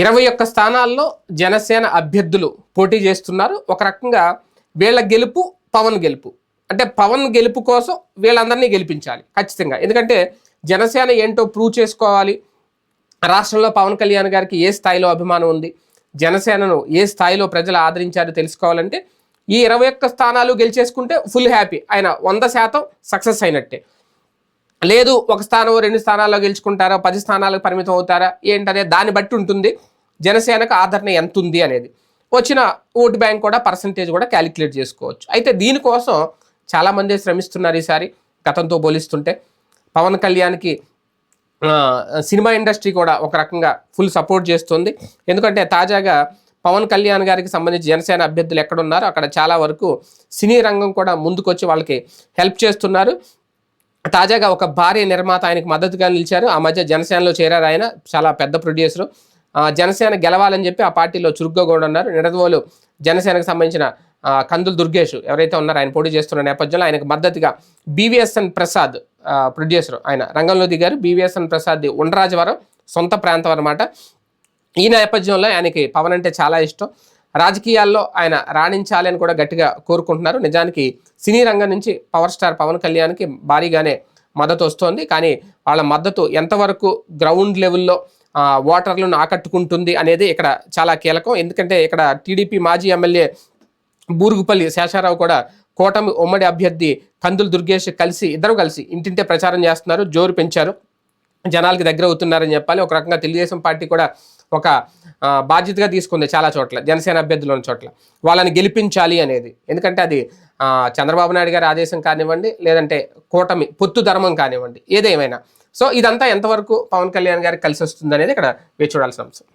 ఇరవై ఒక్క స్థానాల్లో జనసేన అభ్యర్థులు పోటీ చేస్తున్నారు. ఒక రకంగా వీళ్ళ గెలుపు పవన్ గెలుపు. అంటే పవన్ గెలుపు కోసం వీళ్ళందరినీ గెలిపించాలి ఖచ్చితంగా. ఎందుకంటే జనసేన ఏంటో ప్రూవ్ చేసుకోవాలి. రాష్ట్రంలో పవన్ కళ్యాణ్ గారికి ఏ స్థాయిలో అభిమానం ఉంది? జనసేనను ఏ స్థాయిలో ప్రజలు ఆదరించారో తెలుసుకోవాలంటే ఈ ఇరవై ఒక్క స్థానాలు గెలిచేసుకుంటే ఫుల్ హ్యాపీ ఆయన వంద శాతం సక్సెస్ అయినట్టే. లేదు ఒక స్థానం రెండు స్థానాల్లో గెలుచుకుంటారా పది స్థానాలకు పరిమితం అవుతారా ఏంటనే దాన్ని బట్టి ఉంటుంది. జనసేనకు ఆదరణ ఎంత ఉంది అనేది. వచ్చిన ఓటు బ్యాంక్ కూడా పర్సంటేజ్ కూడా క్యాలిక్యులేట్ చేసుకోవచ్చు. అయితే దీనికోసం చాలామంది శ్రమిస్తున్నారు ఈసారి గతంతో పోలిస్తుంటే. పవన్ కళ్యాణ్కి సినిమా ఇండస్ట్రీ కూడా ఒక రకంగా ఫుల్ సపోర్ట్ చేస్తుంది. ఎందుకంటే తాజాగా పవన్ కళ్యాణ్ గారికి సంబంధించి జనసేన అభ్యర్థులు ఎక్కడ ఉన్నారో అక్కడ చాలా వరకు సినీ రంగం కూడా ముందుకొచ్చి వాళ్ళకి హెల్ప్ చేస్తున్నారు. తాజాగా ఒక భారీ నిర్మాత ఆయనకు మద్దతుగా నిలిచారు. ఆ మధ్య జనసేనలో చేరారు ఆయన. చాలా పెద్ద ప్రొడ్యూసర్. జనసేన గెలవాలని చెప్పి ఆ పార్టీలో చురుగ్గా కూడా ఉన్నారు నిడదవోలు జనసేనకు సంబంధించిన కందులు దుర్గేష్ ఎవరైతే ఉన్నారో ఆయన పోటీ చేస్తున్న నేపథ్యంలో ఆయనకు మద్దతుగా బీవీఎస్ఎన్ ప్రసాద్ ప్రొడ్యూసర్ ఆయన రంగంలో దిగారు బీవీఎస్ఎన్ ప్రసాద్ ఉండరాజవరం సొంత ప్రాంతం అనమాట ఈ నేపథ్యంలో ఆయనకి పవన్ అంటే చాలా ఇష్టం. రాజకీయాల్లో ఆయన రాణించాలి అని కూడా గట్టిగా కోరుకుంటున్నారు. నిజానికి సినీ రంగం నుంచి పవర్ స్టార్ పవన్ కళ్యాణ్కి భారీగానే మద్దతు వస్తోంది. కానీ వాళ్ళ మద్దతు ఎంతవరకు గ్రౌండ్ లెవెల్లో ఓటర్లను ఆకట్టుకుంటుంది అనేది ఇక్కడ చాలా కీలకం. ఎందుకంటే ఇక్కడ టీడీపీ మాజీ ఎమ్మెల్యే బూరుగుపల్లి శేషారావు కూడా కూటమి ఉమ్మడి అభ్యర్థి కందుల దుర్గేష్ కలిసి ఇద్దరు కలిసి ఇంటింటే ప్రచారం చేస్తున్నారు. జోరు పెంచారు. జనాలకి దగ్గర అవుతున్నారని చెప్పాలి. ఒక రకంగా తెలుగుదేశం పార్టీ కూడా ఒక బాధ్యతగా తీసుకుంది చాలా చోట్ల జనసేన అభ్యర్థులు ఉన్న చోట్ల. వాళ్ళని గెలిపించాలి అనేది. ఎందుకంటే అది చంద్రబాబు నాయుడు గారి ఆదేశం కానివ్వండి లేదంటే కూటమి పొత్తు ధర్మం కానివ్వండి ఏదేమైనా. సో ఇదంతా ఎంతవరకు పవన్ కళ్యాణ్ గారికి కలిసి వస్తుంది అనేది ఇక్కడ వేచి చూడాల్సిన అంశం.